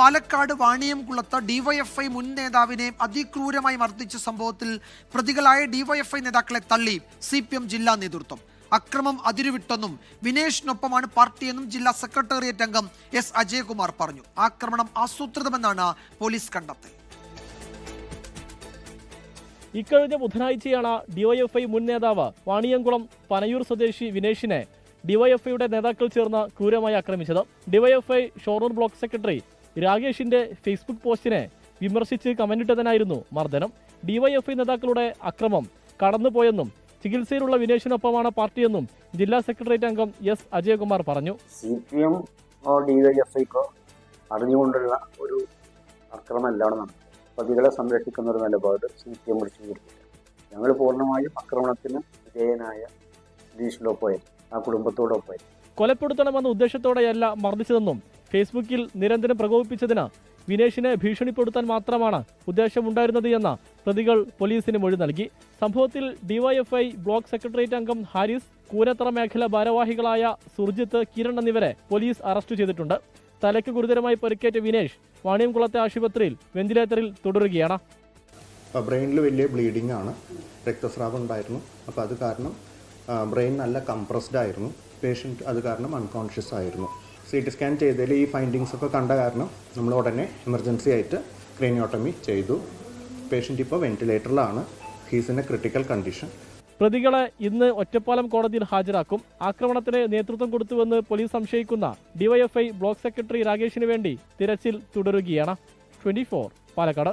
Palakkad വാണിയംകുളത്ത് DYFI മുൻ നേതാവിനെ അതിക്രൂരമായി മർദ്ദിച്ച സംഭവത്തിൽ പ്രതികളായ ഡിവൈഎഫ്ഐ നേതാക്കളെ തള്ളി സി ജില്ലാ നേതൃത്വം. അക്രമം അതിരുവിട്ടെന്നും വിനേഷിനൊപ്പമാണ് പാർട്ടിയെന്നും ജില്ലാ സെക്രട്ടേറിയറ്റ് അംഗം എസ് അജയകുമാർ പറഞ്ഞു. ആക്രമണം ആസൂത്രിതമെന്നാണ് പോലീസ് കണ്ടെത്തൽ. ഇക്കഴിഞ്ഞ ബുധനാഴ്ചയാണ് ഡിവൈഎഫ്ഐ മുൻ നേതാവ് വാണിയംകുളം പനയൂർ സ്വദേശി വിനേഷിനെ ഡിവൈഎഫ്ഐയുടെ നേതാക്കൾ ചേർന്ന് ക്രൂരമായി ആക്രമിച്ചത്. ഡിവൈഎഫ്ഐ ഷൊർണൂർ ബ്ലോക്ക് സെക്രട്ടറി രാകേഷിന്റെ ഫേസ്ബുക്ക് പോസ്റ്റിനെ വിമർശിച്ച് കമന്റിട്ടതിനായിരുന്നു മർദ്ദനം. ഡിവൈഎഫ്ഐ നേതാക്കളുടെ അക്രമം കടന്നുപോയെന്നും ചികിത്സയിലുള്ള വിനേഷിനൊപ്പമാണ് പാർട്ടിയെന്നും ജില്ലാ സെക്രട്ടേറിയറ്റ് അംഗം എസ് അജയകുമാർ പറഞ്ഞു. സി പി എം ഡിവൈഎഫ്ഐക്കോ അറിഞ്ഞുകൊണ്ടുള്ള ഒരു അക്രമമല്ലാണ് നടന്നത് പ്രതികളെ സംരക്ഷിക്കുന്ന ഒരു നിലപാട് സി പി എം പിടിച്ചുകൊടുത്തില്ല ഞങ്ങൾ പൂർണമായും ആക്രമണത്തിന് വിധേയനായ ജീഷിനൊപ്പമായിരുന്നു ആ കുടുംബത്തോടൊപ്പമായിരുന്നു കൊലപ്പെടുത്തണമെന്ന ഉദ്ദേശത്തോടെയല്ല മർദ്ദിച്ചതെന്നും ഫേസ്ബുക്കിൽ നിരന്തരം പ്രകോപിപ്പിച്ചതിന് വിനേഷിനെ ഭീഷണിപ്പെടുത്താൻ മാത്രമാണ് ഉദ്ദേശമുണ്ടായിരുന്നത് എന്ന പ്രതികൾ പോലീസിന് മൊഴി നൽകി. സംഭവത്തിൽ ഡിവൈഎഫ്ഐ ബ്ലോക്ക് സെക്രട്ടേറിയറ്റ് അംഗം ഹാരിസ് കൂനത്തറ മേഖല ഭാരവാഹികളായ സുർജിത്ത് കിരൺ എന്നിവരെ പോലീസ് അറസ്റ്റ് ചെയ്തിട്ടുണ്ട്. തലയ്ക്ക് ഗുരുതരമായി പരിക്കേറ്റ വിനേഷ് വാണിയംകുളത്തെ ആശുപത്രിയിൽ വെന്റിലേറ്ററിൽ തുടരുകയാണ്. ബ്രെയിനിൽ വലിയ ബ്ലീഡിംഗ് ആണ്. രക്തസ്രാവം ഉണ്ടായിരുന്നു. അപ്പോൾ അത് കാരണം ബ്രെയിൻ നല്ല കംപ്രസ്ഡ് ആയിരുന്നു. പേഷ്യന്റ് അത് കാരണം അൺകോൺഷ്യസ് ആയിരുന്നു. സി ടി സ്കാൻ ചെയ്തതിൽ ഈ ഫൈൻഡിങ്സ് ഒക്കെ കണ്ട കാരണം നമ്മൾ ഉടനെ എമർജൻസി ആയിട്ട് ക്രീനിയോട്ടമി ചെയ്തു. പേഷ്യന്റ് ഇപ്പോൾ വെന്റിലേറ്ററിലാണ് he's in a critical condition പ്രതികളെ ഇന്ന് ഒറ്റപ്പാലം കോടതിയിൽ ഹാജരാക്കും. ആക്രമണത്തിന് നേതൃത്വം കൊടുത്തുവെന്ന് പോലീസ് സംശയിക്കുന്ന ഡിവൈഎഫ്ഐ ബ്ലോക്ക് സെക്രട്ടറി രാകേഷിന് വേണ്ടി തിരച്ചിൽ തുടരുകയാണ്. ട്വന്റി പാലക്കാട്.